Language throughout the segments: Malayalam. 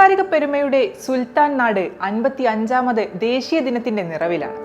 സാംസ്കാരിക പെരുമയുടെ സുൽത്താൻ നാട് അൻപത്തി അഞ്ചാമത് ദേശീയ ദിനത്തിന്റെ നിറവിലാണ്.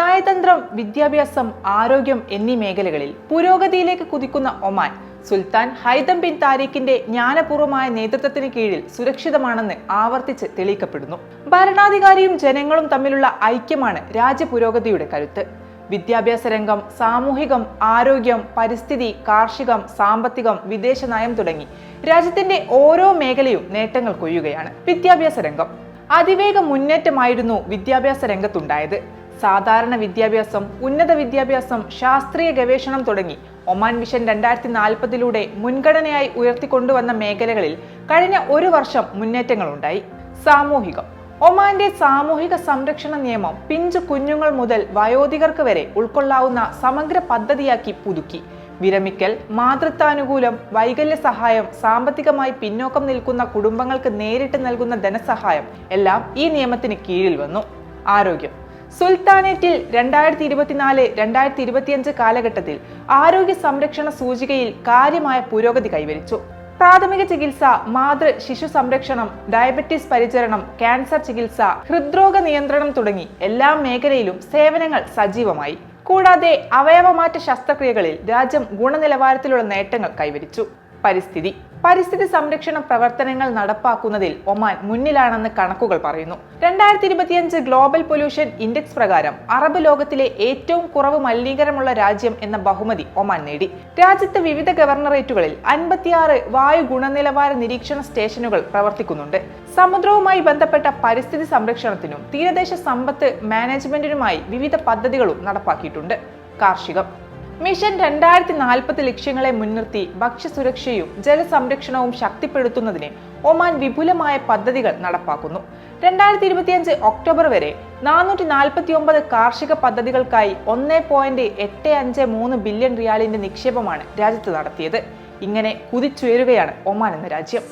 നയതന്ത്രം വിദ്യാഭ്യാസം ആരോഗ്യം എന്നീ മേഖലകളിൽ പുരോഗതിയിലേക്ക് കുതിക്കുന്ന ഒമാൻ സുൽത്താൻ ഹൈദം ബിൻ താരിഖിന്റെ ജ്ഞാനപൂർവമായ നേതൃത്വത്തിന് കീഴിൽ സുരക്ഷിതമാണെന്ന് ആവർത്തിച്ച് തെളിയിക്കപ്പെടുന്നു. ഭരണാധികാരിയും ജനങ്ങളും തമ്മിലുള്ള ഐക്യമാണ് രാജ്യപുരോഗതിയുടെ കരുത്ത്. വിദ്യാഭ്യാസ രംഗം സാമൂഹികം ആരോഗ്യം പരിസ്ഥിതി കാർഷികം സാമ്പത്തികം വിദേശ നയം തുടങ്ങി രാജ്യത്തിന്റെ ഓരോ മേഖലയും നേട്ടങ്ങൾ കൊയ്യുകയാണ് വിദ്യാഭ്യാസ രംഗം അതിവേഗ മുന്നേറ്റമായിരുന്നു വിദ്യാഭ്യാസ രംഗത്തുണ്ടായത് സാധാരണ വിദ്യാഭ്യാസം ഉന്നത വിദ്യാഭ്യാസം ശാസ്ത്രീയ ഗവേഷണം തുടങ്ങി ഒമാൻ മിഷൻ രണ്ടായിരത്തി നാൽപ്പതിലൂടെ മുൻഗണനയായി ഉയർത്തിക്കൊണ്ടുവന്ന മേഖലകളിൽ കഴിഞ്ഞ ഒരു വർഷം മുന്നേറ്റങ്ങളുണ്ടായി. സാമൂഹികം ഒമാന്റെ സാമൂഹിക സംരക്ഷണ നിയമം പിഞ്ചു കുഞ്ഞുങ്ങൾ മുതൽ വയോധികർക്ക് വരെ ഉൾക്കൊള്ളാവുന്ന സമഗ്ര പദ്ധതിയാക്കി പുതുക്കി. വിരമിക്കൽ മാതൃത്വാനുകൂലം വൈകല്യ സഹായം സാമ്പത്തികമായി പിന്നോക്കം നിൽക്കുന്ന കുടുംബങ്ങൾക്ക് നേരിട്ട് നൽകുന്ന ധനസഹായം എല്ലാം ഈ നിയമത്തിന് കീഴിൽ വന്നു. ആരോഗ്യം. സുൽത്താനേറ്റിൽ രണ്ടായിരത്തി ഇരുപത്തിനാല് രണ്ടായിരത്തി ഇരുപത്തിയഞ്ച് കാലഘട്ടത്തിൽ ആരോഗ്യ സംരക്ഷണ സൂചികയിൽ കാര്യമായ പുരോഗതി കൈവരിച്ചു. പ്രാഥമിക ചികിത്സ മാതൃ ശിശു സംരക്ഷണം ഡയബറ്റീസ് പരിചരണം ക്യാൻസർ ചികിത്സ ഹൃദ്രോഗ നിയന്ത്രണം തുടങ്ങി എല്ലാ മേഖലയിലും സേവനങ്ങൾ സജീവമായി. കൂടാതെ അവയവമാറ്റ ശസ്ത്രക്രിയകളിൽ രാജ്യം ഗുണനിലവാരത്തിലുള്ള നേട്ടങ്ങൾ കൈവരിച്ചു. പരിസ്ഥിതി. പരിസ്ഥിതി സംരക്ഷണ പ്രവർത്തനങ്ങൾ നടപ്പാക്കുന്നതിൽ ഒമാൻ മുന്നിലാണെന്ന് കണക്കുകൾ പറയുന്നു. രണ്ടായിരത്തി ഇരുപത്തിയഞ്ച് ഗ്ലോബൽ പൊല്യൂഷൻ ഇൻഡെക്സ് പ്രകാരം അറബ് ലോകത്തിലെ ഏറ്റവും കുറവ് മലിനീകരണമുള്ള രാജ്യം എന്ന ബഹുമതി ഒമാൻ നേടി. രാജ്യത്തെ വിവിധ ഗവർണറേറ്റുകളിൽ അൻപത്തിയാറ് വായു ഗുണനിലവാര നിരീക്ഷണ സ്റ്റേഷനുകൾ പ്രവർത്തിക്കുന്നുണ്ട്. സമുദ്രവുമായി ബന്ധപ്പെട്ട പരിസ്ഥിതി സംരക്ഷണത്തിനും തീരദേശ സമ്പത്ത് മാനേജ്മെന്റിനുമായി വിവിധ പദ്ധതികളും നടപ്പാക്കിയിട്ടുണ്ട്. കാർഷികം. മിഷൻ രണ്ടായിരത്തി നാൽപ്പത് ലക്ഷ്യങ്ങളെ മുൻനിർത്തി ഭക്ഷ്യസുരക്ഷയും ജലസംരക്ഷണവും ശക്തിപ്പെടുത്തുന്നതിന് ഒമാൻ വിപുലമായ പദ്ധതികൾ നടപ്പാക്കുന്നു. രണ്ടായിരത്തി ഇരുപത്തിയഞ്ച് ഒക്ടോബർ വരെ നാനൂറ്റി നാൽപ്പത്തി ഒമ്പത് കാർഷിക പദ്ധതികൾക്കായി ഒന്ന് പോയിന്റ് എട്ട് അഞ്ച് മൂന്ന് ബില്യൺ റിയാലിന്റെ നിക്ഷേപമാണ് രാജ്യത്ത് നടത്തിയത്. ഇങ്ങനെ കുതിച്ചുയരുകയാണ് ഒമാൻ എന്ന രാജ്യം.